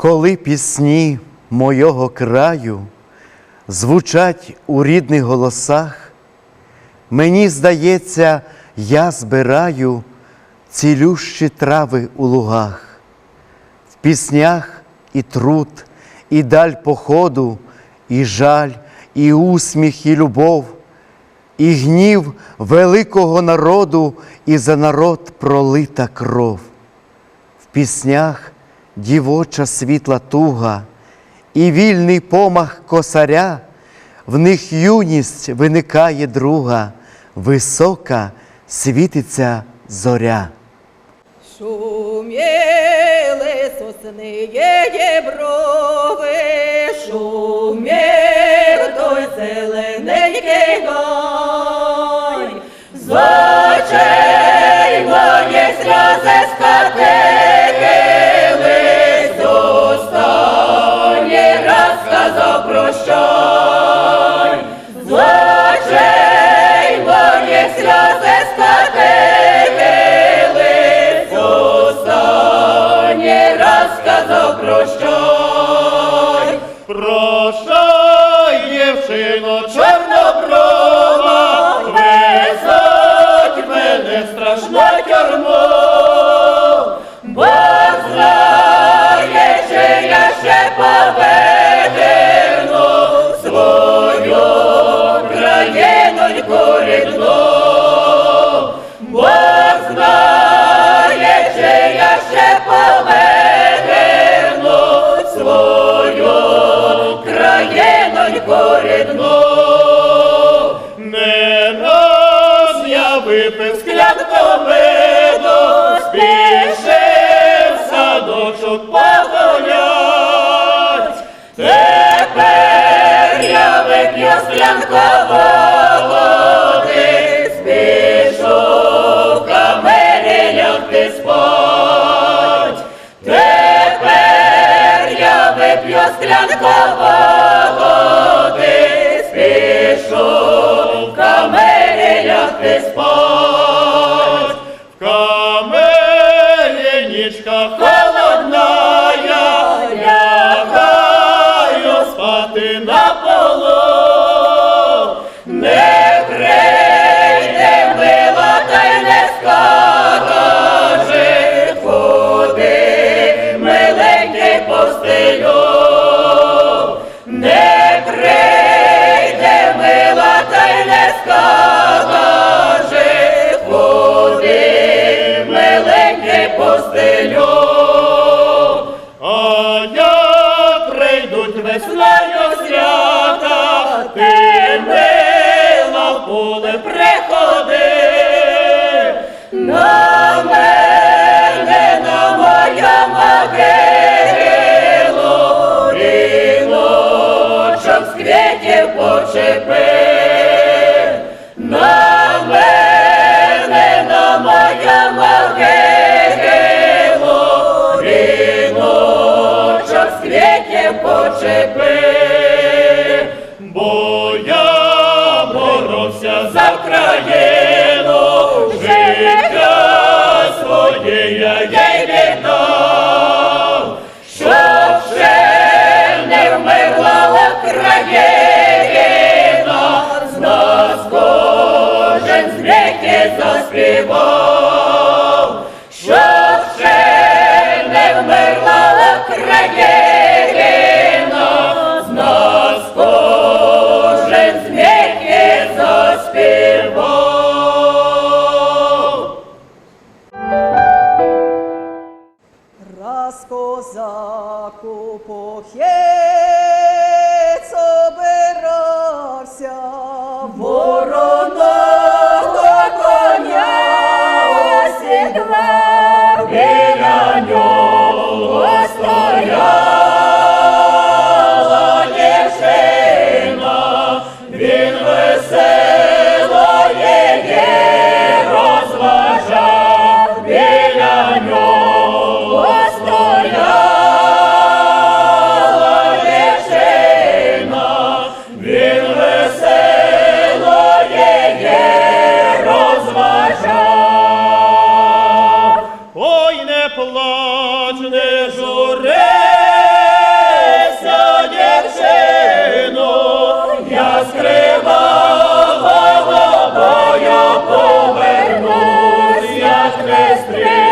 Коли пісні мойого краю звучать у рідних голосах, мені здається, я збираю цілющі трави у лугах, в піснях і труд, і даль походу, і жаль, і усміх, і любов, і гнів великого народу, і за народ пролита кров. В піснях дівоча світла туга і вільний помах косаря, в них юність виникає друга, висока світиться зоря. Шуміли сосни є брови, країноньку рідну. Не раз я випив склянку меду, спішив садочок погулять. Тепер я вип'ю склянку води, спішу в камері лягти спать. Тепер я вип'ю склянку води, спішу в камері лягти спать. В холодна, я лягаю спати на квітів. Бо я боровся за країну, життя своє я їй віддав. Щоб ще не вмерла Україна, з нас кожен з віки заспівав. Silvestres.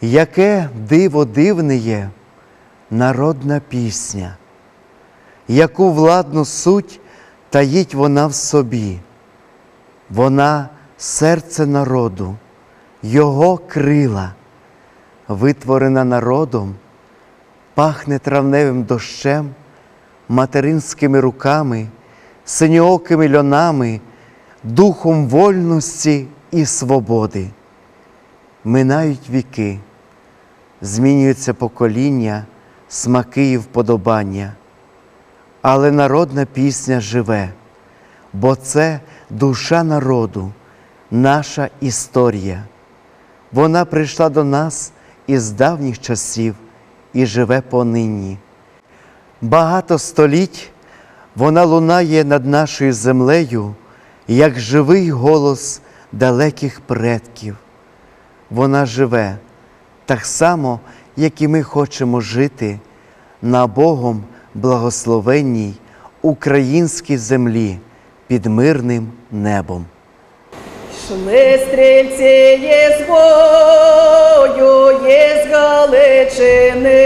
Яке диво дивне є народна пісня, яку владну суть таїть вона в собі. Вона серце народу, його крила, витворена народом, пахне травневим дощем, материнськими руками, синьоокими льонами, духом вольності і свободи. Минають віки, змінюються покоління, смаки і вподобання. Але народна пісня живе, бо це душа народу, наша історія. Вона прийшла до нас із давніх часів і живе понині. Багато століть вона лунає над нашою землею, як живий голос далеких предків. Вона живе так само, як і ми хочемо жити на Богом благословенній українській землі під мирним небом. Шли стрільці є з бою, є з Галичини.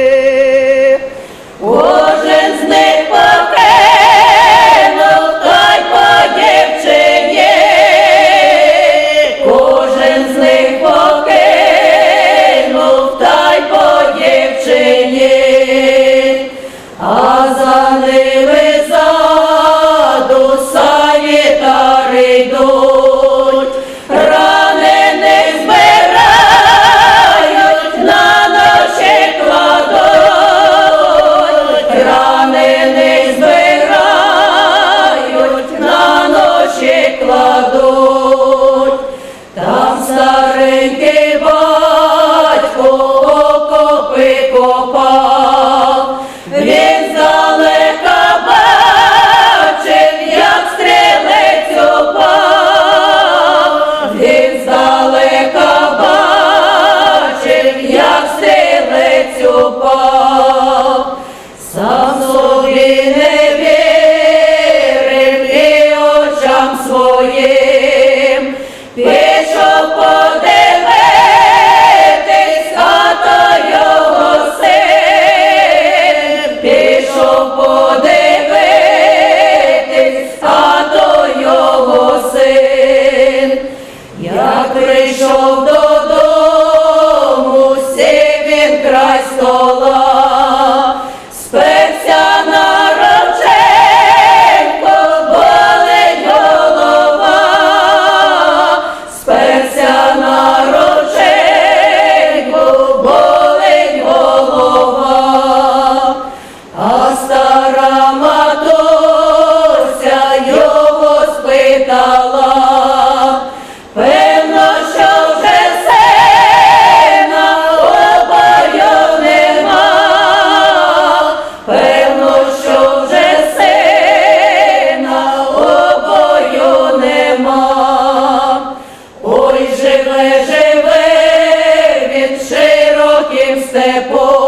Ой, живе, живе він широким степом,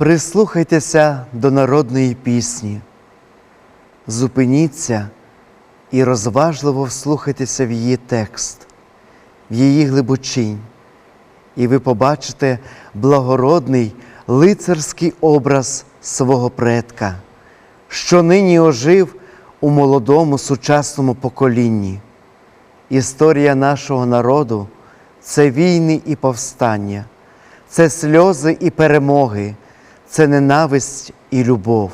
Прислухайтеся до народної пісні, зупиніться і розважливо вслухайтеся в її текст, в її глибочинь, і ви побачите благородний лицарський образ свого предка, що нині ожив у молодому сучасному поколінні. Історія нашого народу це війни і повстання, це сльози і перемоги, це ненависть і любов,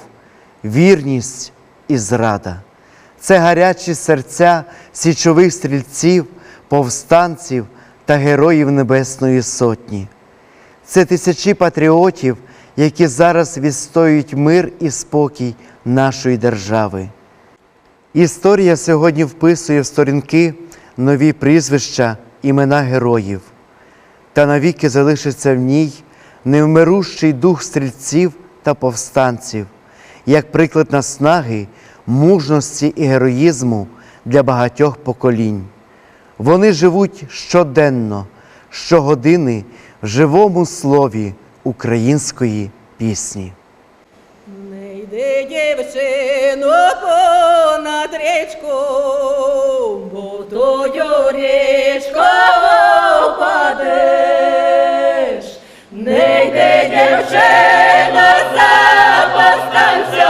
вірність і зрада, це гарячі серця січових стрільців, повстанців та героїв Небесної Сотні. Це тисячі патріотів, які зараз відстоюють мир і спокій нашої держави. Історія сьогодні вписує в сторінки нові прізвища, імена героїв, та навіки залишиться в ній невмирущий дух стрільців та повстанців, як приклад наснаги, мужності і героїзму для багатьох поколінь. Вони живуть щоденно, щогодини в живому слові української пісні. Не йди, дівчино, понад річку, бо тою річкою падеш. Не йди, дівчина, за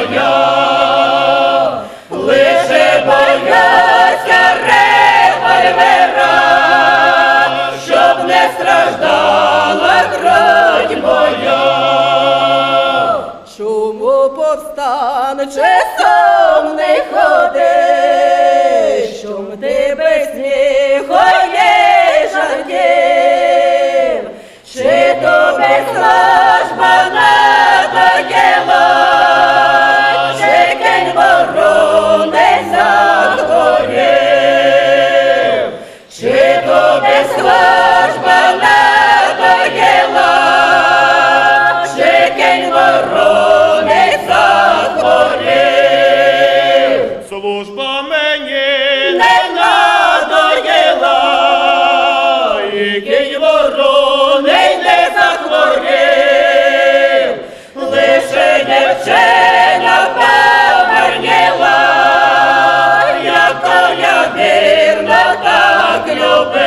моя, лише бояться револьвера, щоб не страждала кроть моя, чому повстанче? can open.